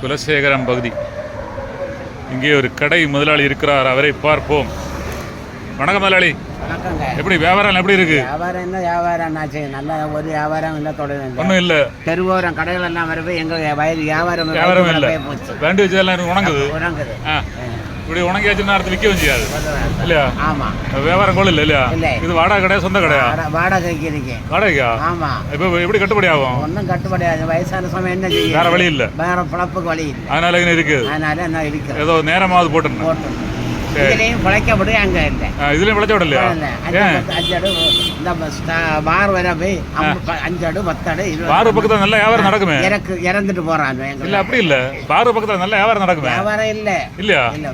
குலசேகரம் பகுதி. இங்கே ஒரு கடை முதலாளி இருக்கிறார். அவரை பார்ப்போம். வணக்கம் முதலாளி. எப்படி வியாபாரம் எப்படி இருக்கு? வியாபாரம் என்ன வியாபாரம் என்னாச்சு? நல்ல ஒரு வியாபாரம் இல்லை இல்லை. ஒன்றும் இல்லை. தெருவோரம் கடைகள் எல்லாம் வரவே எங்க வயது வியாபாரம் வியாபாரம் இல்லை. மேல போய் போச்சு வேண்டி வச்சதெல்லாம் எனக்கு உணங்குது ஆ இப்படி உணங்கியாச்சுன்னா அடுத்து விற்கவும் செய்யாது. இல்லையா? ஆமா. வியாபாரம் கூட இல்லை இல்லை. இது வாடகை கடையா சொந்த கடையா? வாட- வாடகைக்கு இருக்கேன் வாடகைக்கா? ஆமா. இப்போ எப்படி கட்டுப்படி ஆகும்? ஒன்றும் கட்டுப்படியாது வயசான சமயம் என்ன செய்யும் வேற வழி இல்லை. வேற பிழப்புக்கு வழி இல்லை. அதனால இங்கே இருக்குது அதனால என்ன இருக்கிறோம் ஏதோ நேரமாவது போட்டுருந்தேன் போட்டு இதுலேயும் பிழைக்க முடியும் அங்கே இல்லை. இதுலேயும் விளைச்ச விடலையா? இல்லை. அஞ்சு ஏன்? பத்து- அஞ்சு அடு இந்த ஸ்டா- பார் வர போய் அம்பு- ப- அஞ்சு அடு பத்து அடு இருபது பாரு பக்கத்துல நல்ல வியாபாரம் நடக்குமே? இறக்கு இறந்துட்டு போறான் இல்ல அப்படி இல்ல. பாரு பக்கத்துல நல்ல வியாபாரம் நடக்குமே? வியாபாரம் இல்லை. இல்லையா? இல்லை.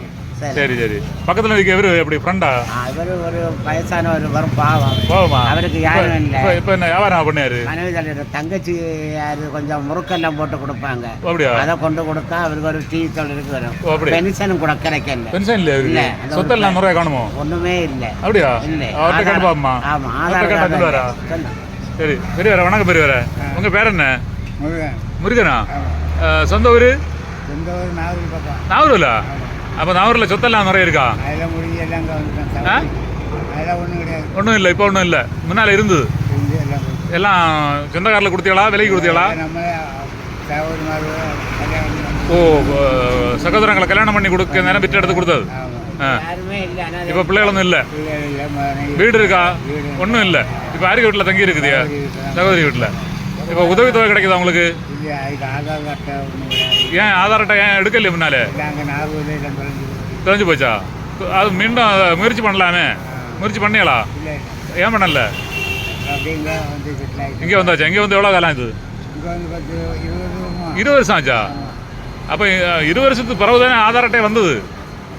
சரி சரி. பக்கத்துல இருக்க இவரு எப்படி ஃப்ரெண்டா அவர் ஒரு வயசான ஒரு வரும் பாவம். போகுமா அவருக்கு யாரும் இல்லை. இப்ப என்ன வியாபாரம் பண்ணாரு மனைவி தலைவர் தங்கச்சி யாரு கொஞ்சம் முறுக்கெல்லாம் போட்டு கொடுப்பாங்க. அப்படியா? அதை கொண்டு கொடுத்தா அவருக்கு ஒரு டீ தொழிலுக்கு வரும். அப்படி பென்ஷனும் கூட கிடைக்கல. பென்ஷன் இல்ல, இவருக்கு? அந்த சொத்து எல்லாம் நிறைய காணுமோ? ஒண்ணுமே இல்லை. அப்படியா? இல்லை. அவர்கிட்ட கேட்டு பாப்போமா ஆமா ஆதார் கார்டு சொல்லு. சரி பெரியவரா வணக்கம் பெரியவரா. உங்க பேர் என்ன? முருகன். முருகனா? சொந்த ஊரு? சொந்த ஒரு நாகூர் பக்கம் நாகூர்ல அப்ப நாகூர்ல சொத்தெல்லாம் நிறைய இருக்கா? அதெல்லாம் முடிஞ்சு எல்லாம் ஆ? அதெல்லாம் ஒன்றும் கிடையாது. ஒன்றும் இல்லை இப்போ ஒன்றும் இல்லை. முன்னால இருந்தது. இருந்து எல்லாம் போச்சு. எல்லாம் சொந்தக்காரில் கொடுத்தீங்களா விலைக்கு கொடுத்தீங்களா? நம்ம சகோதரி மாதிரி கல்யாணம் பண்ணி- ஓ அஹ், சகோதரங்களை கல்யாணம் பண்ணி கொடுக்க நேரம் விட்டு எடுத்து கொடுத்தது? ஆமா. ஆ. யாருமே இல்லை ஆனால் இப்போ பிள்ளைகளொന്നും இல்லை? பிள்ளைகள் இல்லை மகனை வீடு இருக்கா? ஒன்றும் இல்லை. இப்போ யாருக்கு வீட்டில் தங்கி இருக்குதுயா? சகோதரி வீட்டில். இப்போ உதவித்தொகை கிடைக்குதா உங்களுக்கு? ஏன் ஆதார் அட்டை ஏன் எடுக்கலையே முன்னாலே? தொலைஞ்சு போச்சா. அது மீண்டும் முயற்சி பண்ணலாமே? முயற்சி இல்லை ஏன் பண்ணல? இங்கே வந்தாச்சா? இங்கே வந்து எவ்வளோ காலம் இது இருபது வருஷம். ஆச்சா? அப்போ இருபது வருஷத்துக்கு பிறகு தானே ஆதார் அட்டை வந்தது?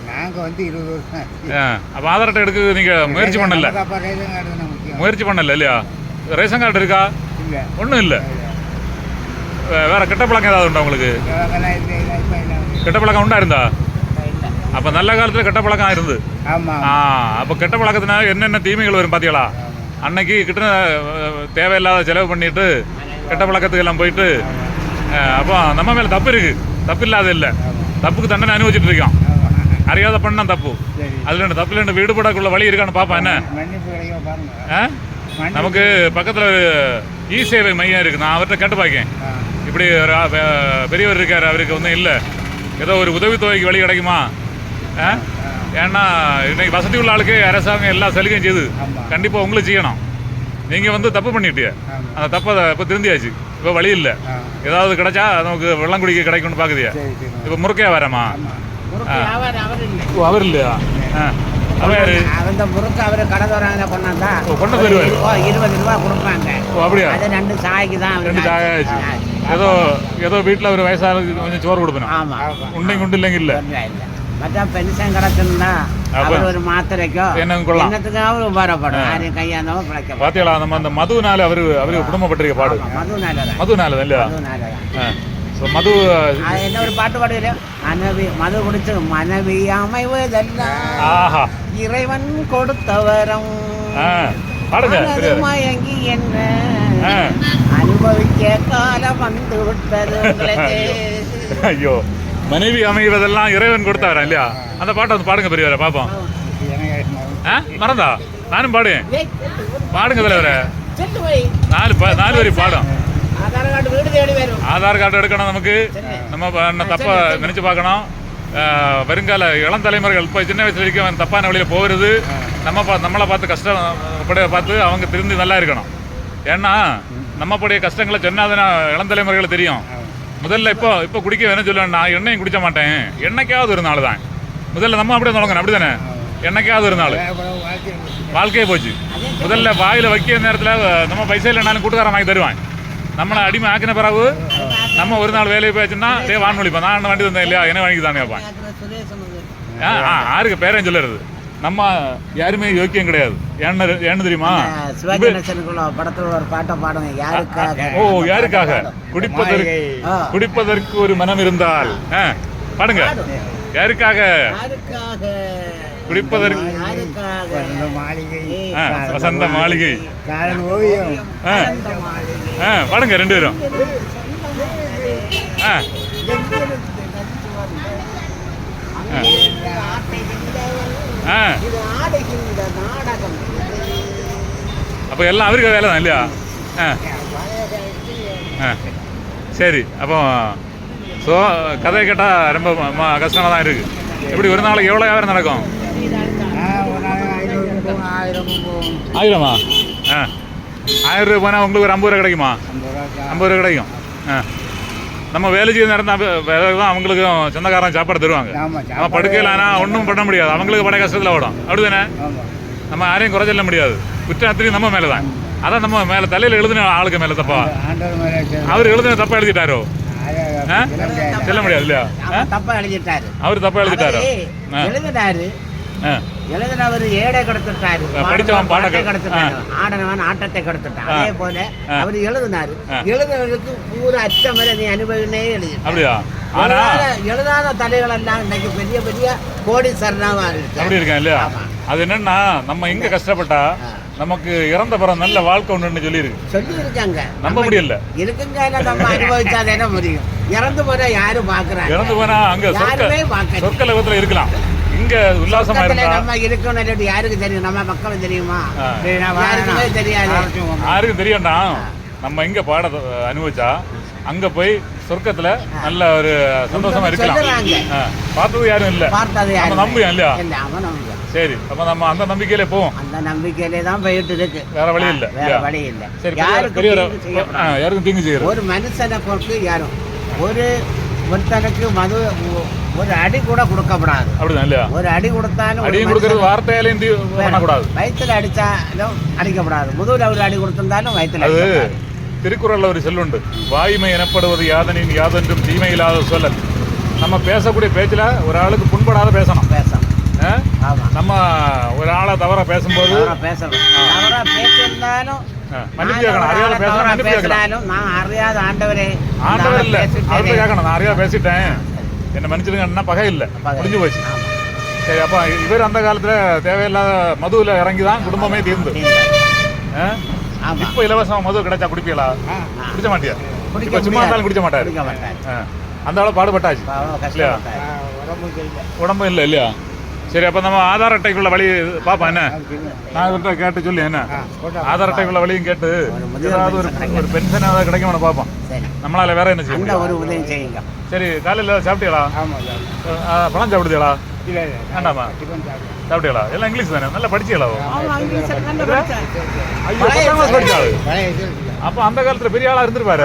நாங்கள் வந்து இருபது வருஷம். அப்போ ஆதார் அட்டை எடுக்க நீங்கள் முயற்சி பண்ணல. முயற்சி பண்ணல இல்லையா? ரேஷன் கார்டு இருக்கா? ஒன்றும் இல்லை. வேற கெட்ட பழக்கம் ஏதாவது உண்டா உங்களுக்கு? இல்லை இல்லை இல்லை. கெட்ட பழக்கம் உண்டா இருந்தா? இல்லை அப்போ நல்ல காலத்தில் கெட்ட பழக்கம் இருந்து ஆ அப்போ கெட்ட பழக்கத்தினால என்னென்ன தீமைகள் வரும் பார்த்தீங்களா அன்னைக்கு கிட்ட தேவையில்லாத செலவு பண்ணிட்டு கெட்ட பழக்கத்துக்கு எல்லாம் போயிட்டு அப்போ நம்ம மேலே தப்பு இருக்கு. தப்பு இல்லாத இல்லை. தப்புக்கு தண்டனை அனுபவிச்சுட்டு இருக்கோம் அறியாத பண்ண தப்பு. அதுல ரெண்டு தப்புல ரெண்டு வீடுபடக்குள்ள வழி இருக்கான்னு பாப்பா என்ன? நமக்கு பக்கத்துல இ சேவை மையம் இருக்கு. நான் அவர்கிட்ட கேட்டு பார்க்கேன். இப்படி பெரியவர் இருக்காரு அவருக்கு ஒன்றும் இல்லை. ஏதோ ஒரு உதவித்தொகைக்கு வழி கிடைக்குமா? ஆ? ஏன்னா இன்னைக்கு வசதி உள்ள ஆளுக்கு அரசாங்கம் எல்லா சலுகையும் செய்யுது ஆமா. கண்டிப்பா உங்களுக்கு செய்யணும். நீங்க வந்து தப்பு பண்ணிட்டீங்க. அந்த தப்பை இப்போ திருந்தியாச்சு. இப்போ வழி இல்லை. ஏதாவது கிடைச்சா நமக்கு வெள்ளம் குடிக்க கிடைக்கும்னு சரி இப்போ முறுக்கையா வரமா முறுக்கு வியாபாரம் அவர் இல்லை. ஓ அவர் இல்லையா? ஆ. அவர் அந்த முறுக்கு அவர் கடை தராங்க கொண்டாந்தா கொண்டு தருவாரு. ஓ இருபது ரூபா கொடுப்பாங்க. ஓ அப்படியா? அது ரெண்டு சாய்க்கு தான் ரெண்டு சாக ஆச்சு. ஏதோ ஏதோ வீட்டில் ஒரு வயசாளுக்கு கொஞ்சம் சோறு கொடுக்கணும் ஆமா. உண்டைங்க உண்டு இல்லைங்க இல்லை இல்ல. மற்ற பென்ஷன் கிடைச்சுன்னா அவர் ஒரு மாத்திரைக்கோ என்னங்க கொள்ளலாம். என்னத்துக்காவது உபகாரப்படும் யாரையும் கையாந்தவங்க பிழைக்க பாத்தியாளா நம்ம அந்த மதுனால அவரு அவரு குடும்பப்பட்டிருக்க பாடு. மது நல்லதான் மதுனால இல்லையா. So, மது என்ன ஒரு பாட்டு பாடுகிறோம் மனைவி மது குடிச்சு மனைவி அமைவதெல்லாம். ஆஹா. இறைவன் கொடுத்த வரம் ஆ பாடுங்க மனது பெரியவர். மயங்கி என்ன. அனுபவிக்க காலம் வந்து விட்டது ஐயோ. மனைவி அமைவதெல்லாம் இறைவன் கொடுத்தாரா இல்லையா? அந்த பாட்டை வந்து பாடுங்க பெரியவரை பாப்போம் மறந்தா? நானும் பாடுவேன். ஏய், பாடுங்க தலைவரை. செல்லு போய். நாலு நாலு வரி பாடும். ஆதார் கார்டு வீடு தேடி வரும். ஆதார் கார்டு எடுக்கணும் நமக்கு. நம்ம தப்பா நினைச்சு பார்க்கணும். வருங்கால இளம் தலைமுறைகள் இப்போ சின்ன வயசுல வரைக்கும் அவன் தப்பான வழியில் போகிறது நம்ம பா நம்மளை பார்த்து கஷ்டப்படைய பார்த்து அவங்க திருந்தி நல்லா இருக்கணும். ஏன்னா நம்ம கஷ்டங்களை சொன்னாதானே இளம் தலைமுறைகள் தெரியும். முதல்ல இப்போ இப்போ குடிக்க வேணும் சொல்லுவேன் நான் எண்ணெயும் குடிக்க மாட்டேன். என்னைக்காவது ஒரு நாள் தான் முதல்ல நம்ம அப்படியே தொடங்கணும் அப்படி தானே என்னைக்காவது ஒரு நாள். வாழ்க்கையே போச்சு. முதல்ல வாயில் வைக்கிற நேரத்தில் நம்ம பைசா இல்லைனாலும் கூட்டுக்காரன் வாங்கி தருவான். நம்மளை அடிமை ஆக்கின பிறகு நம்ம ஒரு நாள் வேலையை போயாச்சுன்னா டே வான்மொழிப்பா நான் வண்டி தந்தேன் இல்லையா? என்ன வாங்கி தானே கேட்பான் ஆ ஆ, யாருக்கு பேரன் சொல்லுறது நம்ம யாருமே யோக்கியம் கிடையாது. ஏன்னு ஏன்னு தெரியுமா? படத்துல ஒரு பாட்டை பாடுங்க. யாருக்காக? ஓ யாருக்காக? குடிப்பதற்கு. குடிப்பதற்கு ஒரு மனம் இருந்தால் ஆ, பாடுங்க. யாருக்காக? யாருக்காக? குடிப்பதற்கு. வசந்த மாளிகை. பாடுங்க ரெண்டு பேரும். ஆ. ஆ. அப்போ எல்லாம் அவருக்கு வேலை தான் இல்லையா? ஆ. ஆ. சரி அப்போ ஸோ கதையை கேட்டால் ரொம்ப கஷ்டமாக தான் இருக்குது எப்படி ஒரு நாளைக்கு எவ்வளோ வியாபாரம் நடக்கும்? ஆயிரமா? ஆ. ஆயிரம் ரூபா போனால் உங்களுக்கு ஒரு ஐம்பது ரூபா கிடைக்குமா? ஐம்பது ரூபா கிடைக்கும். ஆ. நம்ம வேலை செய்ய தான் வேலை தான் அவங்களுக்கும் சொந்தக்காரன் சாப்பாடு தருவாங்க. ஆமா, நம்ம படுக்கையில் ஆனால் ஒன்றும் பண்ண முடியாது. அவங்களுக்கு பட கஷ்டத்தில் ஓடும். அப்படிதானே? நம்ம யாரையும் குறை சொல்ல முடியாது. குற்றம் அத்தனையும் நம்ம மேலே தான் அதான் நம்ம மேலே தலையில் எழுதின ஆளுக்கு மேலே தப்பா அவர் எழுதின தப்பா எழுதிட்டாரோ? சொல்ல முடியாது. இல்லையா? தப்பா எழுதிட்டாரு. அவர் தப்பா எழுதிட்டாரோ? ஆ. எழுதினவர் ஏடை கெடுத்துட்டாரு. ஆ, படிச்சவன் பாட பாட்டை கெடு- கெடுத்துட்டாரு. ஆடனவன் ஆட்டத்தை கெடுத்துட்டான். அதே போல. அவர் எழுதினாரு. ஆ. எழுதுனதுக்கு பூரா அச்சம் வரை நீ அனுபவினே எழுதி எழுதாத தலைகள் எல்லாம் இன்னைக்கு பெரிய பெரிய கோடீஸ்வரனாவா இருக்கு அப்படி இருக்கேன் இல்லையா. அது என்னன்னா நம்ம இங்க கஷ்டப்பட்டா. நமக்கு இறந்த பிறகு நல்ல வாழ்க்கை ஒண்ணுன்னு சொல்லி இருக்கு சொல்லி இருக்காங்க நம்ப முடியல. இருக்குங்க நம்ம அனுபவிச்சாதானே முடியும் இறந்து போற யாரும் பாக்குறாங்க? இறந்து போனா அங்க சொர்க்க யாருமே பார்க்கல. சொர்க்க லோகத்துல இருக்கலாம். இங்க உல்லாசமா இருந்தா நம்ம இருக்கணும் இல்லாட்டி யாருக்கு தெரியும்? நம்ம மக்களும் தெரியுமா? ஆ. சரி, நான் யாருக்குமே. தெரியாது. யாருக்கும் தெரியண்டா நம்ம இங்க பாட அனுபவிச்சா அங்க போய் சொர்க்கத்துல நல்ல ஒரு சந்தோஷமா இருக்கலாம். பார்த்தது யாரும் இல்ல. நம்ம நம்புவோம் இல்லையா? இல்ல அவன் நம்புவான். சரி அப்ப நம்ம அந்த நம்பிக்கையிலே போவோம். அந்த நம்பிக்கையிலே தான் போயிட்டு இருக்கு. வேற வழி இல்ல. வேற? வழி இல்ல. சரி யாருக்கும். யாருக்கும் தீங்கு செய்யறது? ஒரு மனுஷனை பொறுத்து யாரும். ஒரு ஒருத்தனுக்கு மது ஒரு அடி கூட கொடுக்கப்படாது. அப்படிதான் இல்லையா? ஒரு அடி கொடுத்தாலும் அடியும் கொடுக்கறது மனுஷனை- வார்த்தையாலையும் தீ- பண்ணக்கூடாது. வயித்துல அடிச்சாலும் அடிக்கப்படாது. முதுகுல ஒரு அடி கொடுத்திருந்தாலும் வயித்துல அது. திருக்குறள்ல ஒரு சொல்லுண்டு. வாய்மை எனப்படுவது யாதனின் யாதென்றும் தீமை இல்லாத சொல்லல். நம்ம பேசக்கூடிய பேச்சுல ஒரு ஆளுக்கு புண்படாத பேசணும். பேசணும். நம்ம ஒரு ஆளை தவற பேசும்போது பேசணும். தவறா பேசியிருந்தாலும் மன்னிப்பு கேட்கணும். அறியாத நான் பேசணும் மன்னிப்பு அறியாத ஆண்டவரே ஆண்டவர் இல்ல. அவர்கிட்ட கேட்கணும். நான் அறியா பேசிட்டேன். என்ன மன்னிச்சிருங்கன்னா பகை இல்ல. முடிஞ்சு போச்சு. சரி அப்ப இவர் அந்த காலத்துல தேவையில்லாத மதுவில் இறங்கி தான் குடும்பமே தீர்ந்து. இப்ப இலவசமா மது கிடைச்சா குடிப்பீங்களா. குடிச்ச மாட்டியா? இப்ப சும்மா. இருந்தாலும் குடிச்ச மாட்டாரு. குடிக்க மாட்டாரு. ஆ. அந்த அளவு பாடுபட்டாச்சு. இல்லையா. உடம்பு இல்லை இல்லையா? சரி அப்ப நம்ம ஆதார் அட்டைக்குள்ள வழி பாப்பா என்ன. நான் இவர்கிட்ட கேட்டு சொல்லி என்ன. ஆதார் அட்டைக்குள்ள வழியும் கேட்டு ஏதாவது ஒரு பென்ஷன் ஏதாவது கிடைக்கும்னு பார்ப்போம் நம்மளால வேற என்ன செய்ய அந்த முடியும்? ஒரு உதவி செய்யுங்க. சரி காலையில் சாப்பிட்டீங்களா? ஆமா, ஆமா. ஆ, பழம் சாப்பிடுதீங்களா இல்ல, இல்ல. வேண்டாமா. சாப்பிட்டீங்களா? எல்லாம் இங்கிலீஷ் தானே? நல்லா படிச்சீங்களா பத்தாம் கிளாஸ் இருக்குல்ல. அப்ப அந்த காலத்துல பெரிய ஆளா இருந்திருப்பாரு.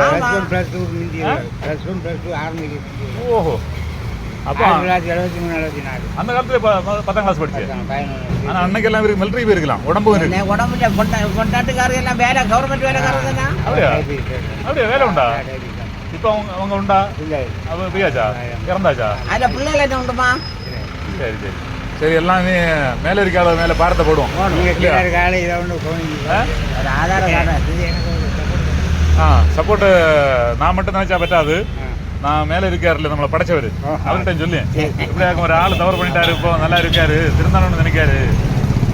ஓஹோ. அப்ப. அந்த காலத்துல பத்தாம் கிளாஸ் படிச்சு? பதினொன்று. ஆனா அன்னைக்கு எல்லாம் இவருக்கு மிலிட்டரி போயிருக்கலாம் உடம்பு இருக்கு. கொண்டா கொண்டாட்டுக்காரங்க எல்லாம் வேலை கவர்மெண்ட் வேலைக்காரங்க தானா? அப்படியா. அப்படியா? வேலை உண்டா. இப்ப அவங்க அவங்க உண்டா இல்ல, அவ பிரியாச்சா இறந்தாச்சா அதுல பிள்ளைகள் என்ன உண்டுமா. சரி சரி சரி எல்லாமே மேல இருக்காத மேல பாரத்தை போடுவோம் நீங்க இல்லையா? கீழே இருக்க ஆளு இதை ஒண்ணு போனீங்க. ஆ? ஒரு ஆதார கார்டு இது எனக்கு ஒரு support. ஆ சப்போர்ட் நான் மட்டும் நினைச்சா ஆ. நான் மேல இருக்காருல்ல நம்மளை படைச்சவர். அவர்கிட்ட சொல்லி இப்படி ஆகும் ஒரு ஆள் தவறு பண்ணிட்டாரு இப்போ நல்லா இருக்காரு திருந்தானு நினைக்காரு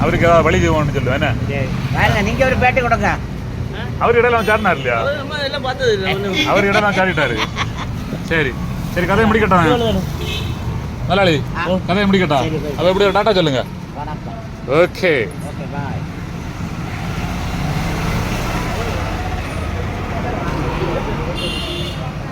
அவருக்கு ஏதாவது வழி செய்வோம்னு சொல்லுவேன் என்ன சரி. பாருங்க நீங்க ஒரு பேட்டி கொடுங்க அவர் இடையில சாடினார் இல்லையா? அவர் இடையில சாடிட்டாரு. சரி சரி கதையை முடிக்கட்டும் முதலாளி கதையை சரி. அப்ப எப்படி டாட்டா சொல்லுங்க. ஓகே.